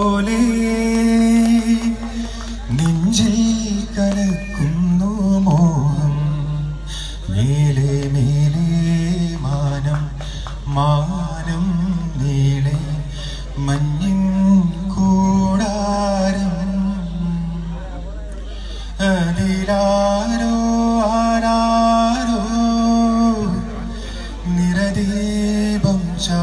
പോലെ നെഞ്ചിൽ കലക്കുന്നു മോഹം. മേലെ മേലെ മാനം മാനം നീളെ മഞ്ഞിൻ കൂടാരം. അതിലാരോ ആരാരോ നിരദീപം ചാ